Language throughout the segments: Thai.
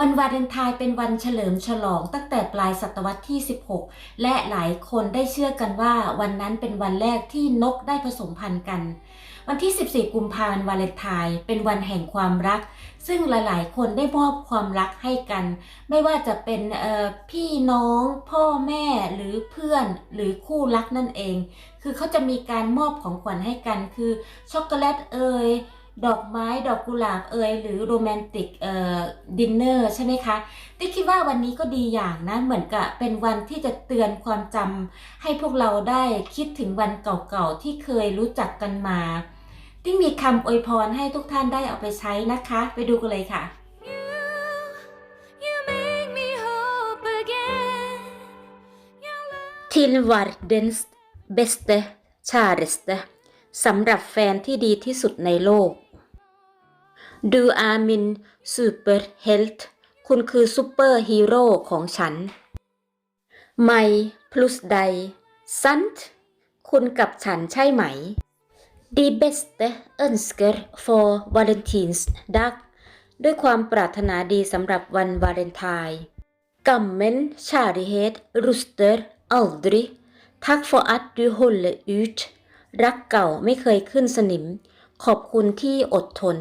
วันวาเลนไทน์เป็นวันเฉลิมฉลองตั้งแต่ปลายศตวรรษที่ 16 และหลายคนได้เชื่อกันว่าวันนั้นเป็นวันแรกที่นกได้ผสมพันธุ์กัน วันที่ 14 กุมภาพันธ์วาเลนไทน์เป็นวันแห่งความรัก ซึ่งหลายๆ คนได้มอบความรักให้กัน ไม่ว่าจะเป็นพี่น้อง พ่อแม่หรือเพื่อนหรือคู่รักนั่นเอง คือเขาจะมีการมอบของขวัญให้กันคือช็อกโกแลตเอ่ย ดอกไม้ดอกกุหลาบเอ่ยหรือโรแมนติกเอ่อดินเนอร์ใช่ไหมคะติ๊กคิดว่าวันนี้ก็ดีอย่างนะ เหมือนกับเป็นวันที่จะเตือนความจำให้พวกเราได้คิดถึงวันเก่าๆที่เคยรู้จักกันมา ติ๊กมีคำอวยพรให้ทุกท่านได้เอาไปใช้นะคะ ไปดูกันเลยค่ะ You make me hope again. ทิลวาร์เดนส์เบสเตชาริสเตสำหรับแฟนที่ดีที่สุดในโลก ดูอามินซูเปอร์เฮลท์คุณคือซูเปอร์ฮีโร่ของฉัน ไมพลุสไดซันต์คุณกับฉันใช่ไหม Die beste ønsker for Valentins dag ด้วยความปรารถนาดีสำหรับวันวาเลนไทน์ Gammel kjærlighet ruster aldri. Takk for at du holder ut. รักเก่าไม่เคยขึ้นสนิม ขอบคุณที่อดทน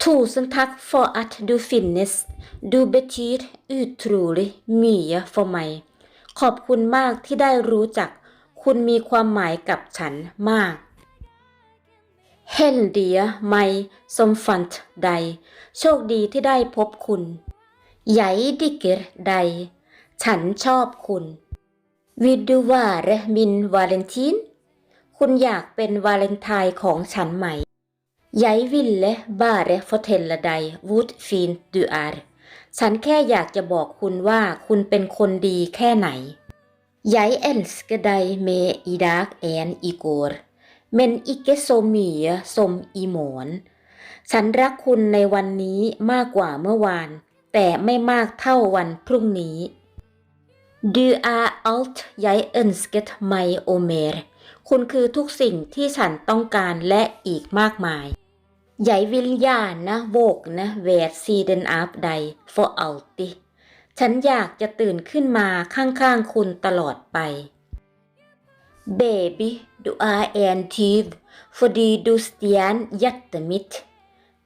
Tusen takk for at du finnes. Du betyr utrolig mye for meg. ขอบคุณมากที่ได้รู้จัก คุณมีความหมายกับฉันมาก Heldige meg som fant deg โชคดีที่ได้พบคุณ Jeg digger deg ฉันชอบคุณ Vil du være min valentin คุณอยากเป็นวาเลนไทน์ของฉันไหม Jeg ville bare fortelle deg hvor fin du er ฉันแค่อยากจะบอกคุณว่าคุณเป็นคนดีแค่ไหน Jeg elsker deg med i dag enn i går men ikke så mye som i morgen ฉันรักคุณในวันนี้มากกว่าเมื่อวาน แต่ไม่มากเท่าวันพรุ่งนี้ Du er alt jeg ønsket meg og mer คุณคือทุกสิ่งที่ฉันต้องการและอีกมากมายใหญ่วิญญาณนะโบกนะเวดซีเดนอาฟไดฟอร์อัลติฉันอยากจะตื่นขึ้นมาข้างๆคุณตลอดไป Baby du er en tyv fordi du stjal hjertet mitt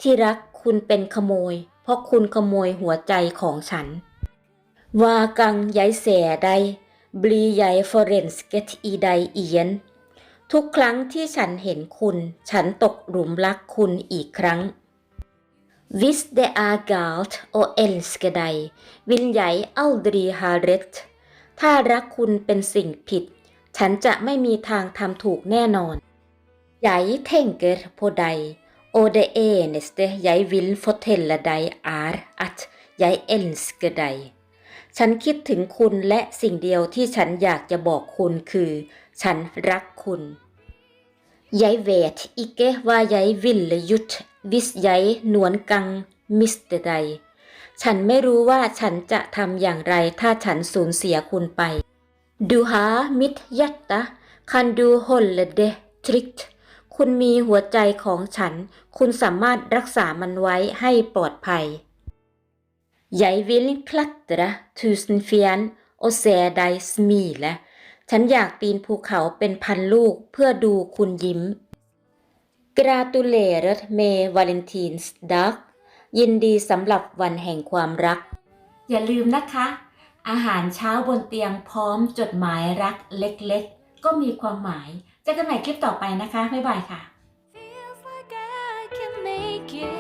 ที่รักคุณเป็นขโมย เพราะคุณขโมยหัวใจของฉันวากังใหญ่เสียใดบลีใหญ่ฟอร์เรนสเกตอีใดเอียน ทุกครั้งที่ฉันเห็นคุณ ฉันตกหลุมรักคุณอีกครั้ง Hvis det er galt å elske deg vil jeg aldri ha rett ถ้ารักคุณเป็นสิ่งผิด ฉันจะไม่มีทางทำถูกแน่นอน Jeg tenker på deg og det eneste jeg vil fortelle deg er at jeg elsker deg ฉันคิดถึงคุณและสิ่งเดียวที่ฉันอยากจะบอกคุณคือ ฉันรักคุณ ยายเวทอีเกว่ายายวิลยุทธดิสยายนวลกังมิสเตไดฉันไม่รู้ว่าฉันจะทำอย่างไรถ้าฉันสูญเสียคุณไป ดูหามิดยัตตะ คันดูฮอลเดทริกคุณมีหัวใจของฉัน คุณสามารถรักษามันไว้ให้ปลอดภัย Jeg vil klatre tusen fjern og se deg smile. ฉันอยากปีนภูเขาเป็นพันลูกเพื่อดูคุณยิ้ม Gratulerer med Valentins dag ยินดีสำหรับวันแห่งความรัก อย่าลืมนะคะ อาหารเช้าบนเตียงพร้อมจดหมายรักเล็กๆ ก็มีความหมายเจอกันใหม่คลิปต่อไปนะคะ บ๊ายบายค่ะ Feels like I can make it